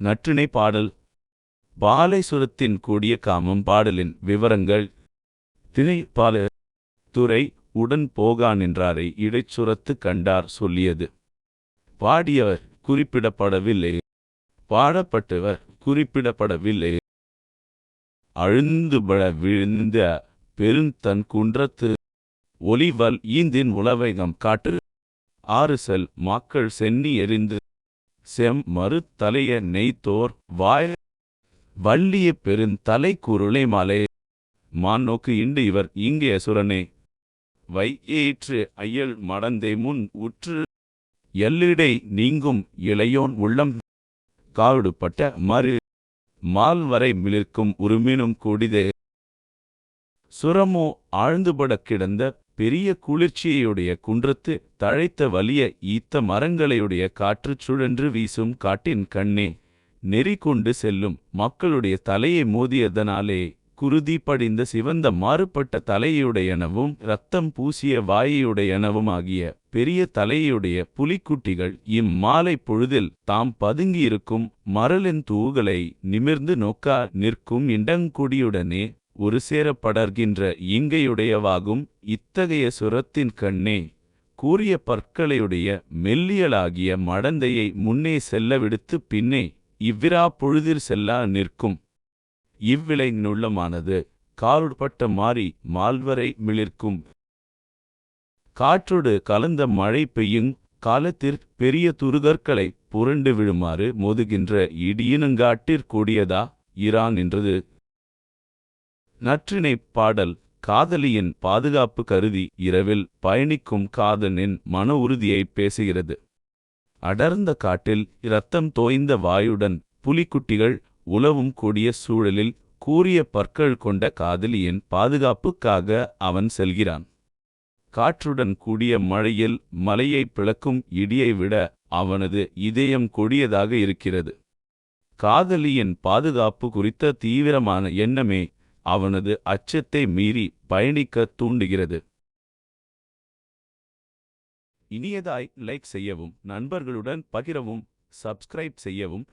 நற்றிணை பாடல். பாலைசுரத்தின் கூடிய காமம் பாடலின் விவரங்கள். திணை பால துறை உடன் போகா நின்றாரை இடைச்சுரத்து கண்டார் சொல்லியது. பாடியவர் குறிப்பிடப்படவில்லை. பாடப்பட்டவர் குறிப்பிடப்படவில்லை. அழுந்துபட விழுந்த பெருந்தன் குன்றத்து. ஒலிவல் ஈந்தின் உளவைகம் காட்டு. ஆறு செல் மாக்கள் சென்னி எரிந்து. செம் மறு தலைய நெய்த்தோர் வாய் வள்ளிய பெருந்தலை குருளை மாலே. மான் நோக்கு இண்டு இவர் இங்கே சுரனே வை ஏற்று ஐயல் மடந்தை முன் உற்று எல்லிடை நீங்கும் இளையோன் உள்ளம். காவிடுபட்ட மறு மால் வரை மிளிர்க்கும் உருமினும் கூடிதே. சுரமோ ஆழ்ந்துபடக் கிடந்த பெரிய குளிர்ச்சியையுடைய குன்றத்து தழைத்த வலிய ஈத்த மரங்களையுடைய காற்றுச் சுழன்று வீசும் காட்டின் கண்ணே நெறி கொண்டு செல்லும் மக்களுடைய தலையை மோதியதனாலே குருதி படிந்த சிவந்த மாறுபட்ட தலையுடையனவும் இரத்தம் பூசிய வாயையுடையனவுமாகிய ஆகிய பெரிய தலையுடைய புலிக்குட்டிகள் இம்மாலை பொழுதில் தாம் பதுங்கியிருக்கும் மரலின் தூகளை நிமிர்ந்து நோக்கா நிற்கும் இடங்குடியுடனே ஒரு சேரப்படர்கின்ற படர்கின்ற இத்தகைய சுரத்தின் கண்ணே. கூறிய பற்களையுடைய மெல்லியலாகிய மடந்தையை முன்னே செல்ல விடுத்து பின்னே இவ்விரா பொழுதில் செல்லா நிற்கும். இவ்விளை நுள்ளமானது காலுட்பட்ட மாறி மால்வரை மிளிர்க்கும். காற்றோடு கலந்த மழை பெய்யுங் காலத்திற் பெரிய துருகற்களை புரண்டு விழுமாறு மோதுகின்ற இடியினுங்காட்டிற்கூடியதா இரான் நின்றது. நற்றிணைப் பாடல். காதலியின் பாதுகாப்பு கருதி இரவில் பயணிக்கும் காதலின் மன உறுதியைப் பேசுகிறது. அடர்ந்த காட்டில் இரத்தம் தோய்ந்த வாயுடன் புலிக்குட்டிகள் உலவும் கூடிய சூழலில் கூறிய பற்கள் கொண்ட காதலியின் பாதுகாப்புக்காக அவன் செல்கிறான். காற்றுடன் கூடிய மழையில் மலையை பிளக்கும் இடியை விட அவனது இதயம் கொடியதாக இருக்கிறது. காதலியின் பாதுகாப்பு குறித்த தீவிரமான எண்ணமே அவனது அச்சத்தை மீறி பயணிக்க தூண்டுகிறது. இனியதாய் லைக் செய்யவும் நண்பர்களுடன் பகிரவும் சப்ஸ்கிரைப் செய்யவும்.